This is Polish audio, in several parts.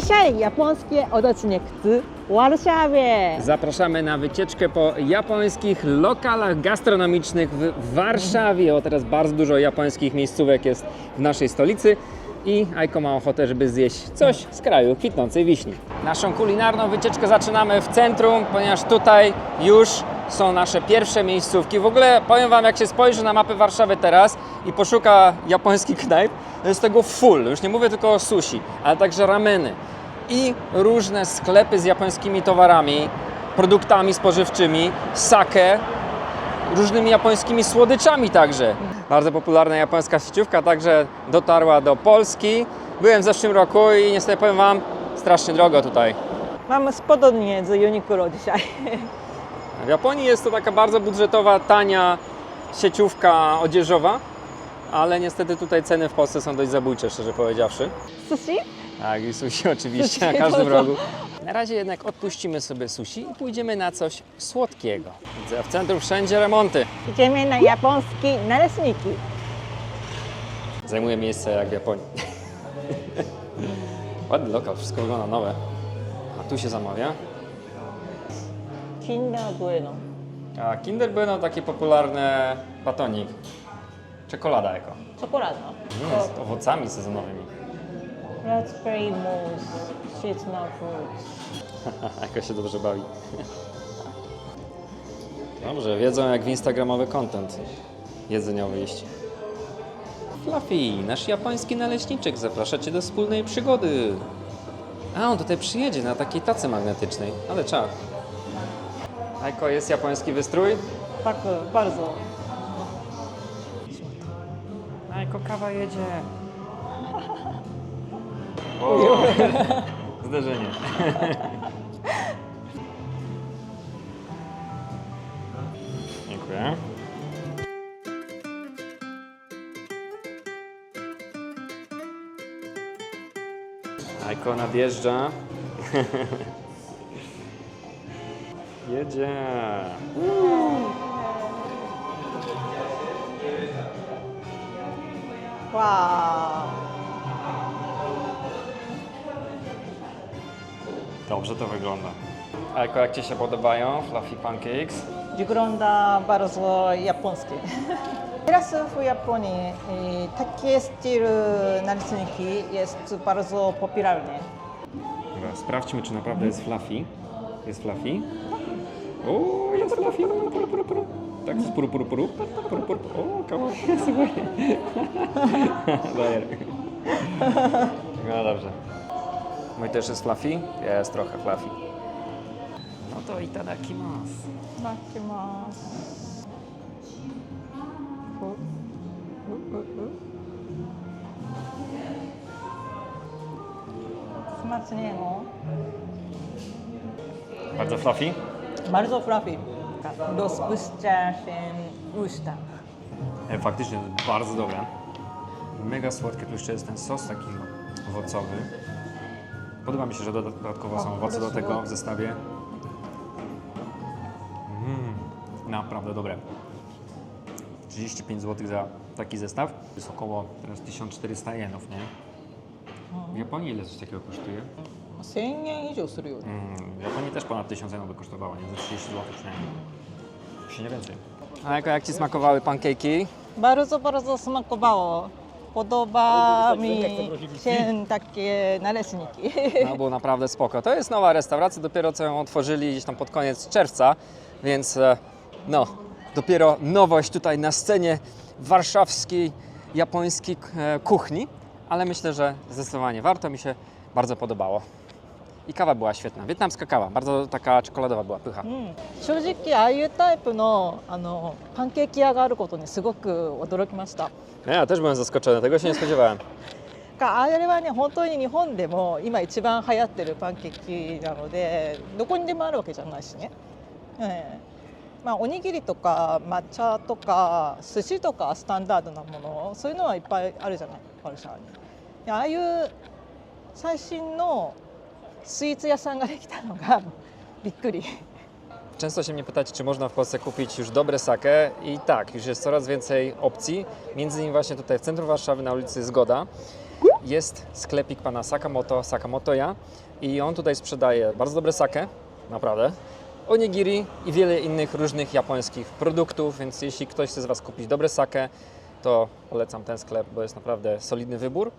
Dzisiaj japońskie odcinek z Warszawie. Zapraszamy na wycieczkę po japońskich lokalach gastronomicznych w Warszawie. O, teraz bardzo dużo japońskich miejscówek jest w naszej stolicy i Aiko ma ochotę, żeby zjeść coś z kraju kwitnącej wiśni. Naszą kulinarną wycieczkę zaczynamy w centrum, ponieważ tutaj już są nasze pierwsze miejscówki. W ogóle powiem Wam, jak się spojrzy na mapę Warszawy teraz i poszuka japońskich knajp, to jest tego full. Już nie mówię tylko o sushi, ale także rameny i różne sklepy z japońskimi towarami, produktami spożywczymi, sake, różnymi japońskimi słodyczami także. Bardzo popularna japońska sieciówka także dotarła do Polski. Byłem w zeszłym roku i niestety powiem Wam, strasznie drogo tutaj. Mamy spodnie z Uniqlo dzisiaj. W Japonii jest to taka bardzo budżetowa, tania sieciówka odzieżowa, ale niestety tutaj ceny w Polsce są dość zabójcze, szczerze powiedziawszy. Sushi? Tak, i sushi oczywiście na Sushi, każdym po co? rogu. Na razie jednak odpuścimy sobie sushi i pójdziemy na coś słodkiego. Widzę, w centrum wszędzie remonty. Idziemy na japońskie naleśniki. Zajmuje miejsce jak w Japonii. Ładny lokal, wszystko wygląda nowe. A tu się zamawia. Kinder Bueno. A Kinder Bueno taki popularny batonik. Czekolada jako. Czekolada. Mm, z owocami sezonowymi. Raspberry mousse, seasonal fruits. Jako się dobrze bawi. Dobrze, wiedzą jak w instagramowy content jedzeniowy iść. Fluffy, nasz japoński naleśniczek zaprasza Cię do wspólnej przygody. A, on tutaj przyjedzie na takiej tacy magnetycznej, ale czad. Ajko, jest japoński wystrój? Tak, bardzo. Ajko, kawa jedzie. O, zderzenie. Dziękuję. Ajko nadjeżdża. Jedzie. Wow. Dobrze to wygląda. Ajko, jak Ci się podobają Fluffy Pancakes? Wygląda bardzo japońskie. Teraz w Japonii takie styl naleśniki jest bardzo popularny. Dobra, sprawdźmy, czy naprawdę jest fluffy. Jest fluffy? O, ja trafiłem. Pru, pru, pru. Tak, z pru, pru, pru. pru, pru. O, kawałek, słuchaj. Dajer. No dobrze. Mój też jest fluffy? Jest trochę fluffy. No to i tadakimasu. Tadakimasu. Smacznego. Bardzo fluffy? Bardzo fluffy. Rozpuszcza się usta. E, Faktycznie bardzo dobre. Mega słodkie, tu jeszcze jest ten sos taki owocowy. Podoba mi się, że dodatkowo są owoce do tego w zestawie. Mm, naprawdę dobre. 35 zł za taki zestaw. To jest około teraz 1400 jenów, nie? W Japonii ile coś takiego kosztuje? 1000円以上するよね。 Mm, w Japonii też ponad 1000 jenów by kosztowało, nie? Za 30 zł przynajmniej. Jeśli nie więcej. A jako jak Ci smakowały pancake'i? Bardzo, bardzo smakowało. Podoba mi się takie naleśniki. No było naprawdę spoko. To jest nowa restauracja, dopiero co ją otworzyli gdzieś tam pod koniec czerwca, więc e, no, dopiero nowość tutaj na scenie warszawskiej, japońskiej e, kuchni, ale myślę, że zdecydowanie warto, mi się bardzo podobało. I kawa była świetna, wietnamska kawa, bardzo taka czekoladowa była, pycha. うん正直ああいうタイプのあのパンケーキ屋があることにすごく驚きました。 Ja też byłem zaskoczony, tego się nie spodziewałem. かあれはね本当に日本でも今一番流行ってるパンケーキなのでどこにでもあるわけじゃないしね、ええまあ、おにぎりとか抹茶とか寿司とかスタンダードなものそういうのはいっぱいあるじゃないワルシャワにでああいう最新の スイーツ屋さんができたのがびっくり Często się mnie pytacie, czy można w Polsce kupić już dobre sake i tak, już jest coraz więcej opcji, między innymi właśnie tutaj w centrum Warszawy na ulicy Zgoda. jest sklepik pana Sakamoto, Sakamoto ja i on tutaj sprzedaje bardzo dobre sake, naprawdę, onigiri i wiele innych różnych japońskich produktów, więc jeśli ktoś chce z Was kupić dobre sake, to polecam ten sklep, bo jest naprawdę solidny wybór.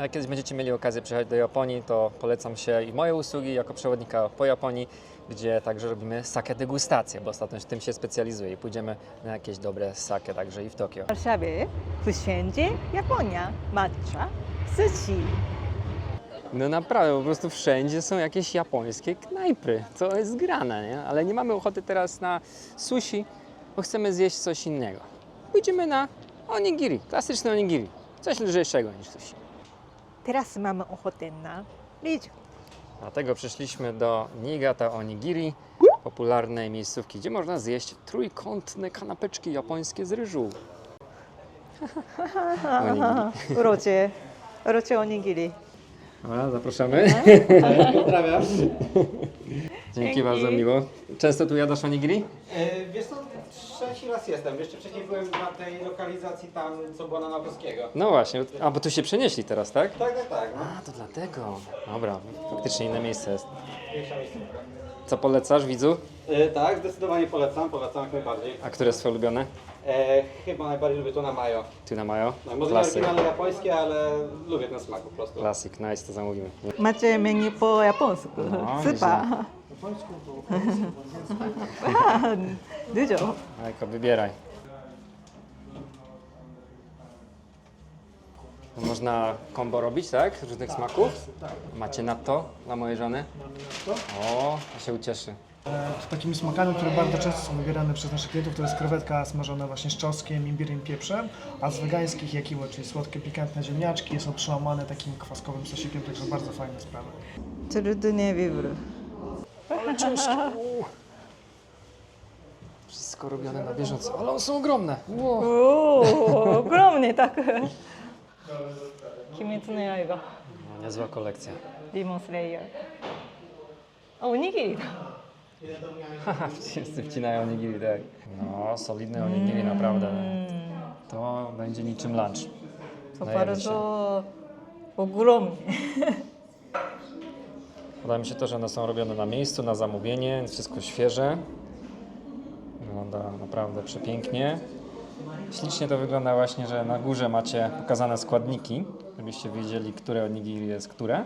A jak kiedyś będziecie mieli okazję przyjechać do Japonii, to polecam się i moje usługi jako przewodnika po Japonii, gdzie także robimy sake degustacje, bo ostatnio w tym się specjalizuję i pójdziemy na jakieś dobre sake także i w Tokio. W Warszawie wszędzie Japonia, matcha, sushi. No naprawdę, po prostu wszędzie są jakieś japońskie knajpy, co jest grane, nie? Ale nie mamy ochoty teraz na sushi, bo chcemy zjeść coś innego. Pójdziemy na onigiri, klasyczne onigiri, coś lżejszego niż sushi. Teraz mamy ochotę na ryżu. Dlatego przyszliśmy do Niigata Onigiri, popularnej miejscówki, gdzie można zjeść trójkątne kanapeczki japońskie z ryżu. Onigiri. Urocze, urocze onigiri. Dobra, zapraszamy. Pozdrawiam. Dzięki, Dzięki. bardzo miło. Często tu jadasz onigiri? E, wiesz co, raz jestem. Jeszcze wcześniej byłem na tej lokalizacji tam, co była na Nawrockiego. No właśnie, a bo tu się przenieśli teraz, tak? Tak, tak, tak. No. A, to dlatego. Dobra, faktycznie inne miejsce jest. Miejscówka. Co polecasz, widzu? E, tak, zdecydowanie polecam, polecam jak najbardziej. A które jest twoje ulubione? E, chyba najbardziej lubię to na mayo. Tuna mayo? No, może nie Klasyk. oryginalne japońskie, ale lubię ten smak po prostu. Klasyk, nice, to zamówimy. Macie menu po japońsku. No, Super. Dużo. Majko, wybieraj. To Można kombo robić, tak? Różnych smaków? Macie na to dla mojej żony? O, to się ucieszy. Z takimi smakami, które bardzo często są wybierane przez naszych klientów, to jest krewetka smażona właśnie z czosnkiem, imbirem, pieprzem, a z wegańskich jakiło, czyli słodkie, pikantne ziemniaczki, są przełamane takim kwaskowym sosikiem, także bardzo fajne sprawy. Trudny wybór. Wszystko robione na bieżąco, ale one są ogromne. Wow. O, ogromny, tak. Kimetsu no Yaiba. No, niezła kolekcja. Demon Slayer. A, onigiri da. Haha, wszyscy wcinają onigiri, tak. No, solidne onigiri, naprawdę. To będzie niczym lunch. To Najemy bardzo ogromny. Podoba mi się to, że one są robione na miejscu, na zamówienie, więc wszystko świeże. Wygląda naprawdę przepięknie. Ślicznie to wygląda właśnie, że na górze macie pokazane składniki, żebyście wiedzieli, które onigiri jest które.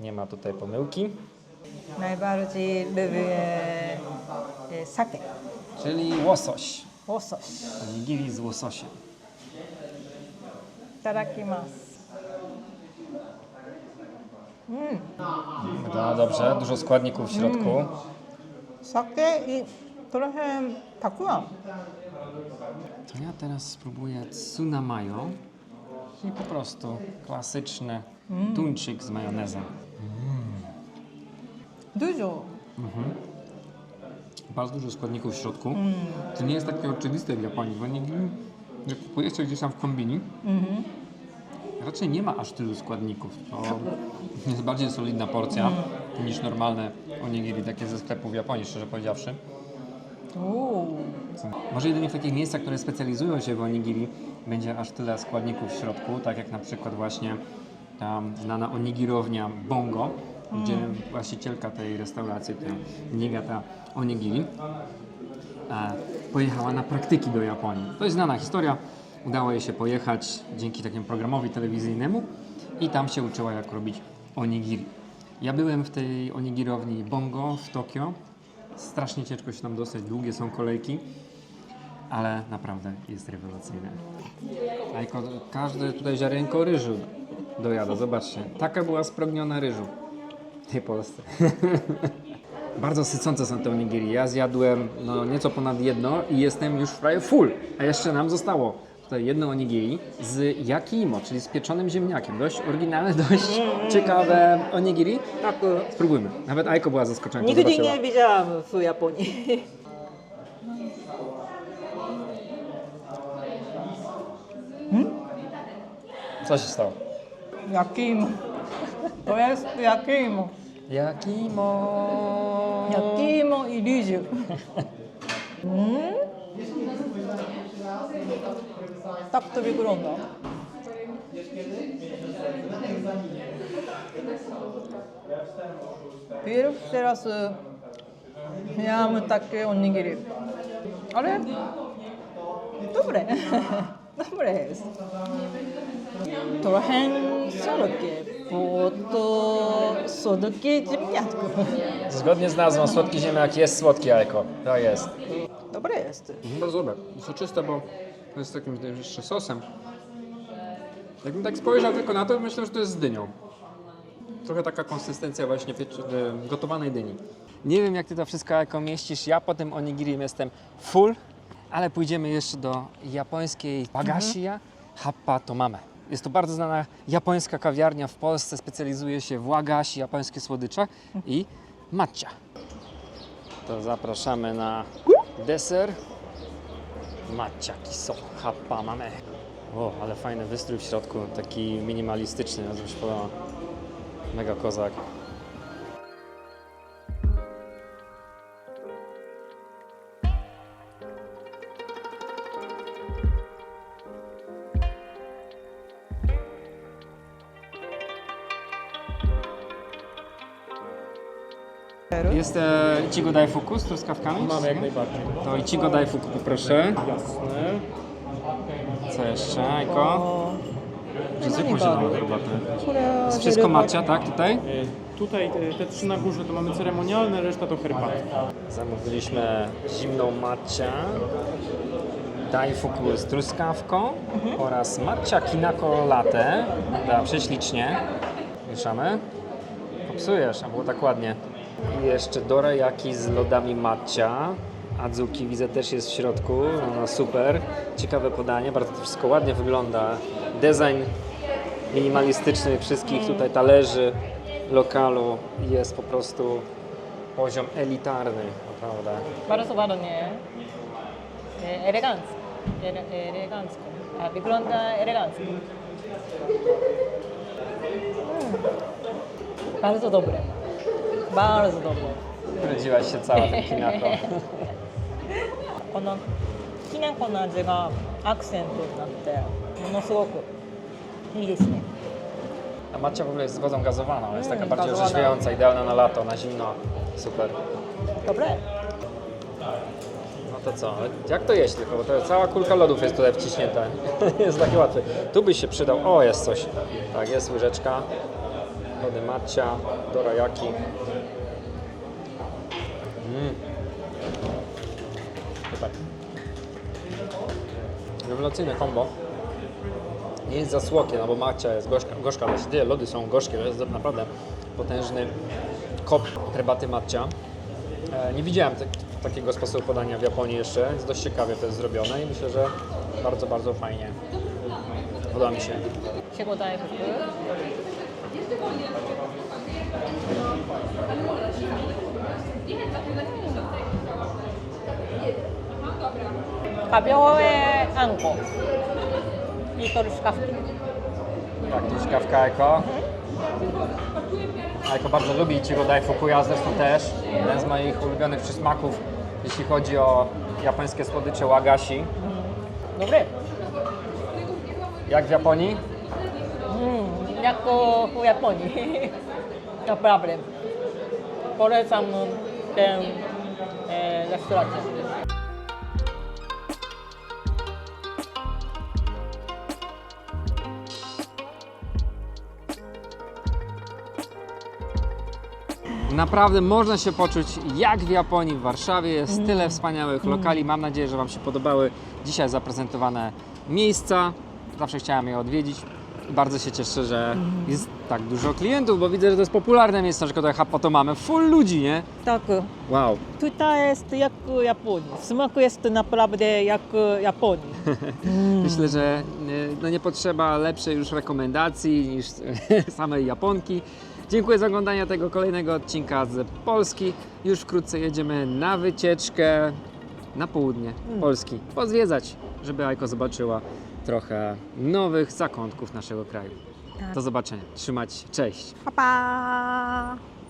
Nie ma tutaj pomyłki. Najbardziej lubię e, sake. Czyli łosoś. Łosoś. Onigiri z łososiem. Itadakimasu. Wygląda dobrze, dużo składników w środku. Sake i trochę takuan. To ja teraz spróbuję tsuna mayo, czyli po prostu klasyczny tuńczyk z majonezem. Dużo. Bardzo dużo składników w środku. To nie jest takie oczywiste w Japonii, bo nigdy, jak kupujecie gdzieś tam w kombini, raczej nie ma aż tylu składników. To jest bardziej solidna porcja niż normalne onigiri takie ze sklepów w Japonii, szczerze powiedziawszy. Uuu. Może jedynie w takich miejscach, które specjalizują się w onigiri, będzie aż tyle składników w środku, tak jak na przykład właśnie ta znana onigirownia Bongo, gdzie właścicielka tej restauracji, ta Niigata Onigiri, e, pojechała na praktyki do Japonii. To jest znana historia. Udało jej się pojechać dzięki takiemu programowi telewizyjnemu i tam się uczyła, jak robić onigiri. Ja byłem w tej onigirowni Bongo w Tokio. Strasznie ciężko się tam dostać, długie są kolejki, ale naprawdę jest rewelacyjne. A jako każde tutaj ziarenko ryżu dojada, zobaczcie. Taka była spragniona ryżu w tej Polsce. Bardzo sycące są te onigiri. Ja zjadłem no, nieco ponad jedno i jestem już prawie full. A jeszcze nam zostało tutaj jedno onigiri z yakimo, czyli z pieczonym ziemniakiem. Dość oryginalne, dość ciekawe onigiri. Tak. Spróbujmy. Nawet Aiko była zaskoczona. jak to Nigdy zobaczyła. nie widziałam w Japonii. Co się stało? Jakimo. To jest jakimo. Yakimo. Jakimo i ryżu. Mm? Tak to wygląda. Pierwszy raz miałam takie onigiri. Ale dobre. dobre jest. Trochę słodkie, bo to słodkie ziemniaczko. Zgodnie z nazwą słodki ziemniak jest słodki jajko. To jest. Dobre jest. Bardzo dobre. Soczyste, bo to jest takim jeszcze sosem. Jakbym tak spojrzał tylko na to, myślę, że to jest z dynią. Trochę taka konsystencja właśnie gotowanej dyni. Nie wiem, jak ty to wszystko jako mieścisz. Ja po tym onigiri jestem full, ale pójdziemy jeszcze do japońskiej Wagashiya Happa Tomame. Jest to bardzo znana japońska kawiarnia w Polsce. Specjalizuje się w wagashi, japońskie słodycze i matcha. To zapraszamy na deser. Matcha kiso happa mamy. O, ale fajny wystrój w środku, taki minimalistyczny, bardzo mi się podoba. Mega kozak. Jest e, Ichigo Daifuku z truskawkami? Mamy jak najbardziej. To Ichigo Daifuku poproszę. Jasne. Co jeszcze, Ajko? O, Czy zwykłą zieloną herbatę? Jest wszystko macia, tak, tutaj? E, Tutaj te, te trzy na górze to mamy ceremonialne, reszta to herbaty. Zamówiliśmy zimną matcha, daifuku z truskawką oraz matcha kinako latte. Da prześlicznie. Mieszamy. Popsujesz, a było tak ładnie. I jeszcze dorayaki z lodami matcha. Adzuki widzę też jest w środku, no super. Ciekawe podanie, bardzo to wszystko ładnie wygląda. Design minimalistyczny wszystkich tutaj talerzy lokalu jest po prostu poziom elitarny, naprawdę. bardzo ładnie. E, Elegancko. Ele, elegancko. A wygląda elegancko. Mm. Bardzo dobre. Bardzo dobre. Wrodziłaś się cała tym kinako. このきな粉の味がアクセントになってものすごくいいですね A macia w ogóle jest z wodą gazowaną, jest taka Mm, bardziej gazowana. orzeźwiająca, idealna na lato, na zimno. Super. dobre No to co, jak to jeść tylko, bo to cała kulka lodów jest tutaj wciśnięta. Nie jest takie łatwe. Tu byś się przydał, o jest coś. Tak, jest łyżeczka. Lody macia, dorajaki. Mm. Super. Rewelacyjne kombo. Nie jest za słokie, no bo macia jest gorzka, gorzka ale te lody są gorzkie, to jest naprawdę potężny kop herbaty matcha. E, Nie widziałem tak, takiego sposobu podania w Japonii jeszcze, więc dość ciekawie to jest zrobione i myślę, że bardzo, bardzo fajnie. Podoba mi się. 仕事大福 가벼워에 안고 이거를 szkawki. Tak, to szkawka Eko. Eko bardzo lubi Ichigo Daifuku, ja zresztą też. Jeden z moich ulubionych przysmaków, jeśli chodzi o japońskie słodycze wagashi. Dobry. Jak w Japonii? Mm. 200をやっぱり no problem. For some ten uh. Naprawdę można się poczuć jak w Japonii, w Warszawie. Jest mm. tyle wspaniałych mm. lokali. Mam nadzieję, że Wam się podobały dzisiaj zaprezentowane miejsca. Zawsze chciałem je odwiedzić. Bardzo się cieszę, że jest tak dużo klientów, bo widzę, że to jest popularne miejsce, na przykład jak Hapato mamy. Full ludzi, nie? Tak, Wow. tutaj jest jak Japonii. Smak jest naprawdę jak Japonii. Myślę, że no nie potrzeba lepszej już rekomendacji niż samej Japonki. Dziękuję za oglądanie tego kolejnego odcinka z Polski. Już wkrótce jedziemy na wycieczkę na południe Polski. Pozwiedzać, żeby Ajko zobaczyła trochę nowych zakątków naszego kraju. Do zobaczenia. Trzymać. Cześć. Pa, pa!